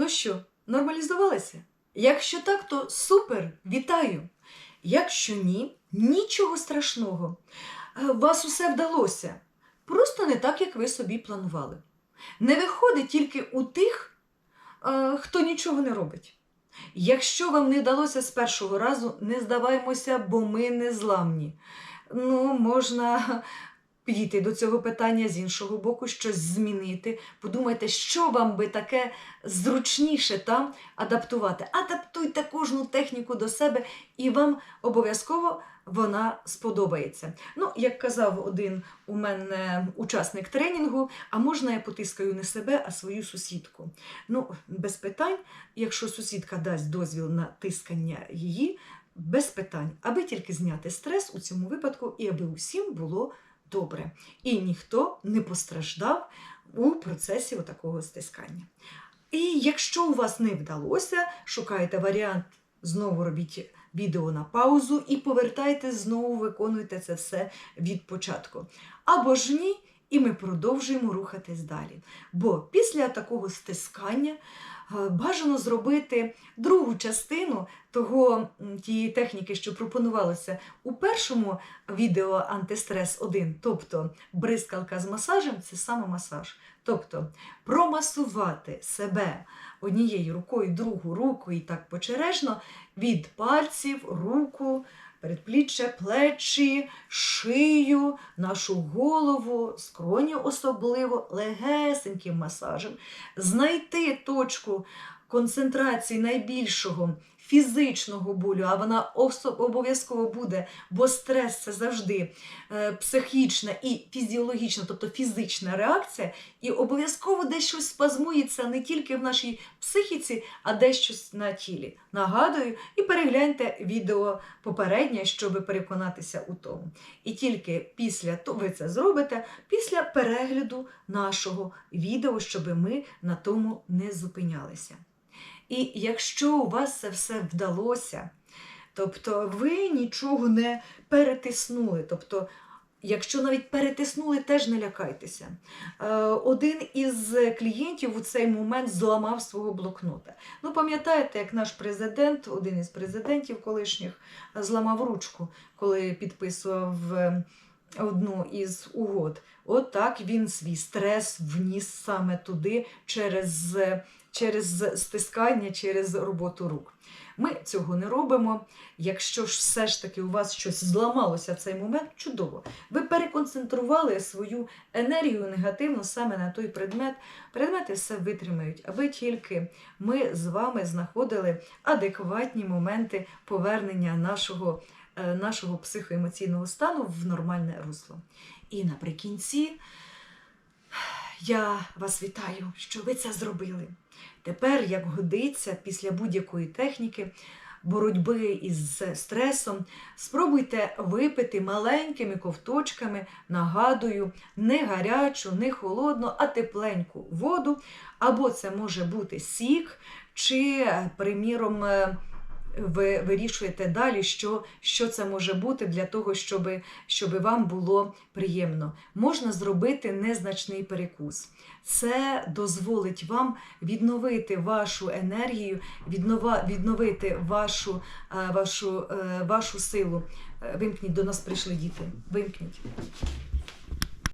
Ну що, нормалізувалися? Якщо так, то супер, вітаю! Якщо ні, нічого страшного. Е, вас усе вдалося. Просто не так, як ви собі планували. Не виходить тільки у тих, е, хто нічого не робить. Якщо вам не вдалося з першого разу, не здаваймося, бо ми не зламні. Ну, можна підійти до цього питання з іншого боку, щось змінити. Подумайте, що вам би таке зручніше там адаптувати. Адаптуйте кожну техніку до себе, і вам обов'язково вона сподобається. Ну, як казав один у мене учасник тренінгу, а можна я потискаю не себе, а свою сусідку. Ну, без питань, якщо сусідка дасть дозвіл на тискання її, без питань, аби тільки зняти стрес у цьому випадку і аби усім було добре. І ніхто не постраждав у процесі такого стискання. І якщо у вас не вдалося, шукайте варіант, знову робіть відео на паузу і повертайте, знову виконуйте це все від початку. Або ж ні, і ми продовжуємо рухатись далі. Бо після такого стискання е, бажано зробити другу частину того, тієї техніки, що пропонувалося у першому відео антистрес 1, тобто бризкалка з масажем це саме масаж. Тобто промасувати себе однією рукою, другу руку і так почережно від пальців, руку, передпліччя, плечі, шию, нашу голову, скроні особливо, легесеньким масажем, знайти точку концентрації найбільшого фізичного болю, а вона обов'язково буде, бо стрес це завжди е, психічна і фізіологічна, тобто фізична реакція, і обов'язково десь спазмується не тільки в нашій психіці, а десь щось на тілі. Нагадую, і перегляньте відео попереднє, щоб переконатися у тому. І тільки після того ви це зробите, після перегляду нашого відео, щоб ми на тому не зупинялися. І якщо у вас це все вдалося, тобто ви нічого не перетиснули, тобто, якщо навіть перетиснули, теж не лякайтеся. Е, Один із клієнтів у цей момент зламав свого блокнота. Ну, пам'ятаєте, як наш президент, один із президентів колишніх, зламав ручку, коли підписував е, одну із угод. От він свій стрес вніс саме туди через через стискання, через роботу рук. Ми цього не робимо. Якщо ж все ж таки у вас щось зламалося в цей момент, чудово. Ви переконцентрували свою енергію негативну саме на той предмет. Предмети все витримають, аби тільки ми з вами знаходили адекватні моменти повернення нашого, е, нашого психоемоційного стану в нормальне русло. І наприкінці. Я вас вітаю, що ви це зробили. Тепер, як годиться, після будь-якої техніки боротьби із стресом, спробуйте випити маленькими ковточками, нагадую, не гарячу, не холодну, а тепленьку воду. Або це може бути сік, чи, приміром, е, ви вирішуєте далі, що, що це може бути для того, щоб, щоб вам було приємно. Можна зробити незначний перекус. Це дозволить вам відновити вашу енергію, відновити вашу, е, вашу, е, вашу силу. Е, Вимкніть, до нас прийшли діти. Вимкніть.